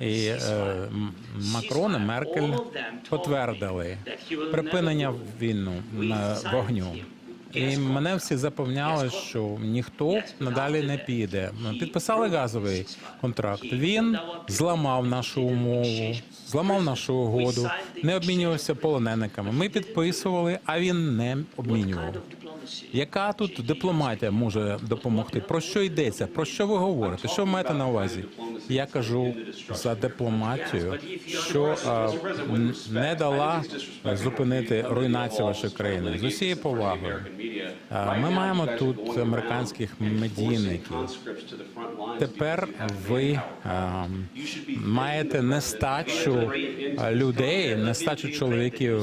І е, Макрон і Меркель потвердили припинення війну на вогню. І мене всі запевняли, що ніхто надалі не піде. Ми підписали газовий контракт. Він зламав нашу умову, зламав нашу угоду, не обмінювався полонениками. Ми підписували, а він не обмінював. Яка тут дипломатія може допомогти? Про що йдеться? Про що ви говорите? Що маєте на увазі? Я кажу за дипломатію, що а, не дала зупинити руйнацію вашої країни з усією повагою. Ми маємо тут американських медійників. Тепер ви а, маєте нестачу людей, нестачу чоловіків.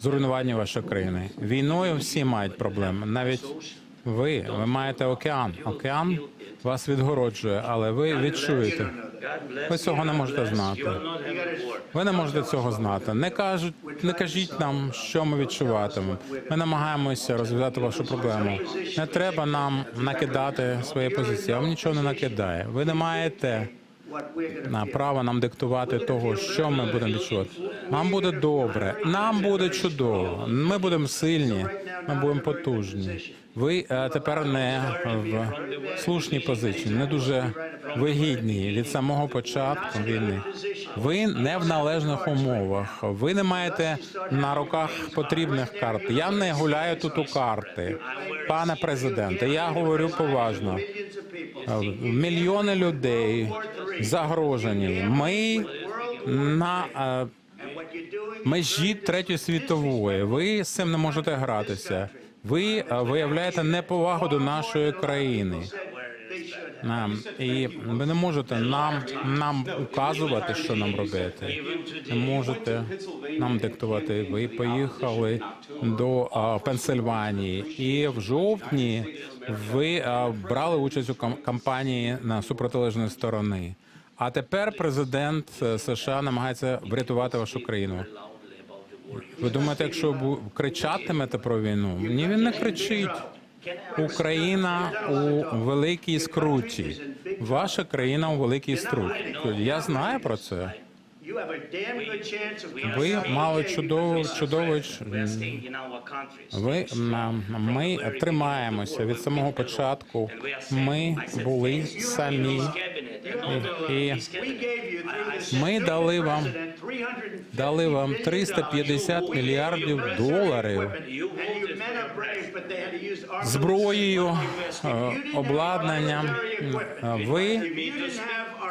зруйнуванню вашої країни. Війною всі мають проблеми. Навіть ви, ви маєте океан. Океан вас відгороджує, але ви відчуєте. Ви цього не можете знати. Ви не можете цього знати. Не кажуть, не кажіть нам, що ми відчуватимемо. Ми намагаємося розв'язати вашу проблему. Не треба нам накидати свої позиції. Вам нічого не накидає. Ви не маєте право нам диктувати того, що ми будемо відчувати. Нам буде добре, нам буде чудово. Ми будемо сильні, ми будемо потужні. Ви е, тепер не в слушній позиції, не дуже вигідні від самого початку війни. Ви не в належних умовах. Ви не маєте на руках потрібних карт. Я не гуляю тут у карти, пане президенте. Я говорю поважно. Мільйони людей загрожені. Ми на е, межі третьої світової. Ви з цим не можете гратися. Ви е, виявляєте неповагу до нашої країни. І ви не можете нам нам указувати, що нам робити. Не можете нам диктувати. Ви поїхали до а, Пенсильванії, і в жовтні ви а, брали участь у кам- кампанії на супротилежної сторони. А тепер президент е, США намагається врятувати вашу країну. Ви думаєте, якщо кричатимете про війну? Ні, він не кричить. Україна у великій скруті. Ваша країна у великій скруті. Я знаю про це. Ви мали чудову чудову ви ми тримаємося від самого початку. Ми були самі. І ми дали вам дали вам 350 мільярдів доларів зброєю, е, обладнанням. Ви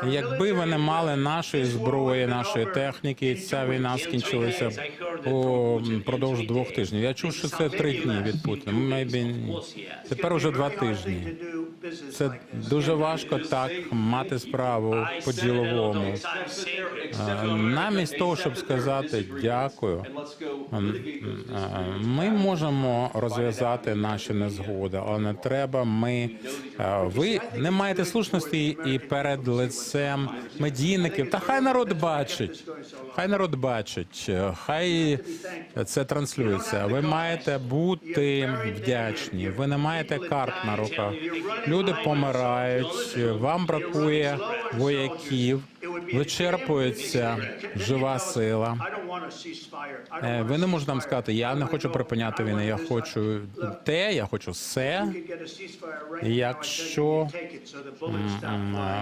Якби ви не мали нашої зброї, нашої техніки, ця війна скінчилася б упродовж двох тижнів. Я чув, що це три дні від Путіна. Maybe. Тепер уже два тижні. Це дуже важко так мати справу по діловому. Намість того, щоб сказати дякую, ми можемо розв'язати наші незгоди, але не треба. Ми ви не маєте слушності і перед лицем медійників. Та хай народ бачить. Хай народ бачить, хай це транслюється. Ви маєте бути вдячні. Ви не маєте карт на руках. Люди помирають. Вам бракує вояків. Вичерпується жива сила. Е, Ви не можете нам сказати, я не хочу припиняти війну, я хочу те, я хочу все. Якщо е,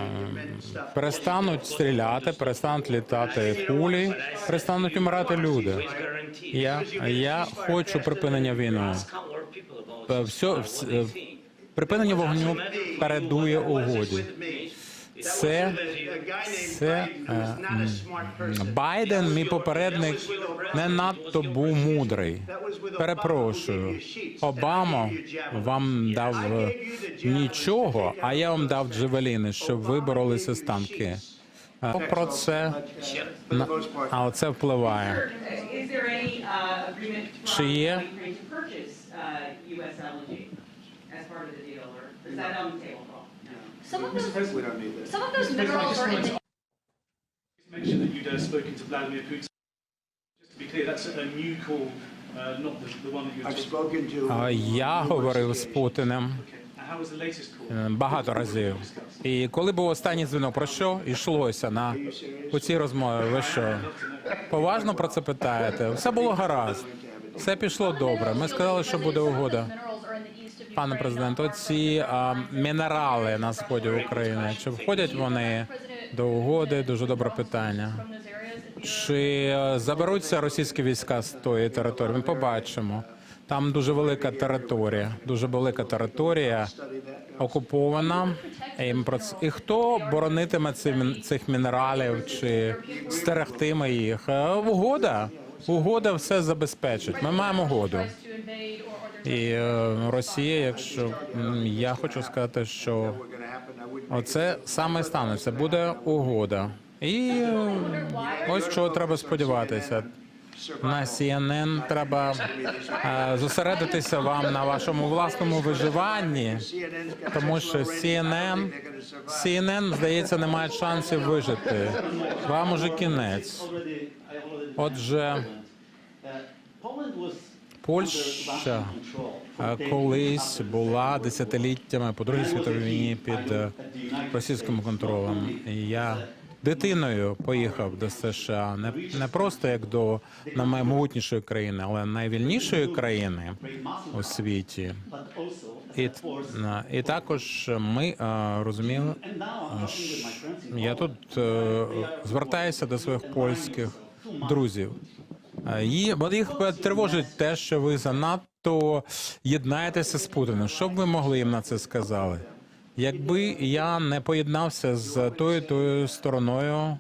перестануть стріляти, перестануть літати кулі, перестануть умирати люди. Я, я хочу припинення війни. Все, вс- е, припинення вогню передує угоді. Це, це е, Байден, мій попередник, не надто був мудрий. Перепрошую. Обама вам дав е, нічого, а я вам дав джевеліни, щоб ви боролися з танки. Е, Про це але це впливає. Чи є? As part of the deal, or is that on the table at all? Some of Mr. those, President, we don't need this. some of those Mr. President, I minerals just are in wanted the to mention that you'd uh, spoken to Vladimir Putin. Just to be clear, that's a new call, uh, not the, the one that you I've just... spoken to. Е, Я говорив з Путіним Okay. And how was the latest call? е, багато разів. І коли був останній дзвінок, про що йшлося на у цій розмові? Ви що поважно про це питаєте? Все було гаразд, все пішло добре. Ми сказали, що буде угода. Пане президент, оці а, мінерали на сході України. Чи входять вони до угоди? Дуже добре питання. Чи е, заберуться російські війська з тої території? Ми побачимо. Там дуже велика територія, дуже велика територія окупована. І, хто боронитиме ці цих мінералів чи стерегтиме їх? Е, Угода. Угода все забезпечить. Ми маємо угоду. І е, Росія, якщо я хочу сказати, що. Оце саме станеться. Буде угода. І е, ось чого треба сподіватися. На CNN треба е, зосередитися вам на вашому власному виживанні, тому що CNN. CNN, здається, не має шансів вижити. Вам уже кінець. Отже, Польща е, колись була десятиліттями по Другій світовій війні під е, російським контролем. Я дитиною поїхав до США не, не просто як до наймогутнішої країни, але найвільнішої країни у світі. І, на- і також ми е, розуміли, я тут е, звертаюся до своїх польських друзів. Е, І їх тривожить те, що ви занадто єднаєтеся з Путіним. Що б ви могли їм на це сказали? Якби я не поєднався з тою тою стороною,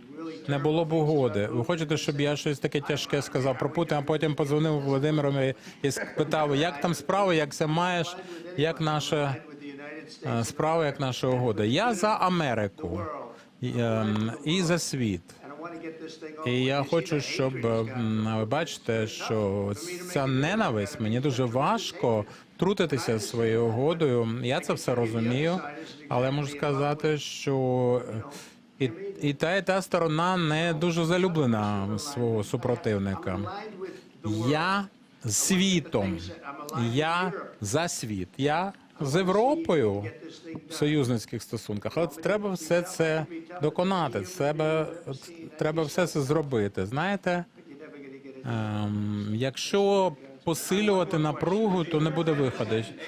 не було б угоди. Ви хочете, щоб я щось таке тяжке сказав про Путіна, а потім подзвонив Володимирові і спитав, як там справи, як це маєш, як наша е, справа, як наша угода. Я за Америку ем, і за світ. І я хочу, щоб ви бачите, що ця ненависть мені дуже важко трутитися своєю угодою. Я це все розумію, але можу сказати, що і, і та, і та сторона не дуже залюблена свого супротивника. Я світом, я за світ. Я з Європою в союзницьких стосунках. Але треба все це доконати. Треба, треба все це зробити. Знаєте, ем, якщо посилювати напругу, то не буде виходу.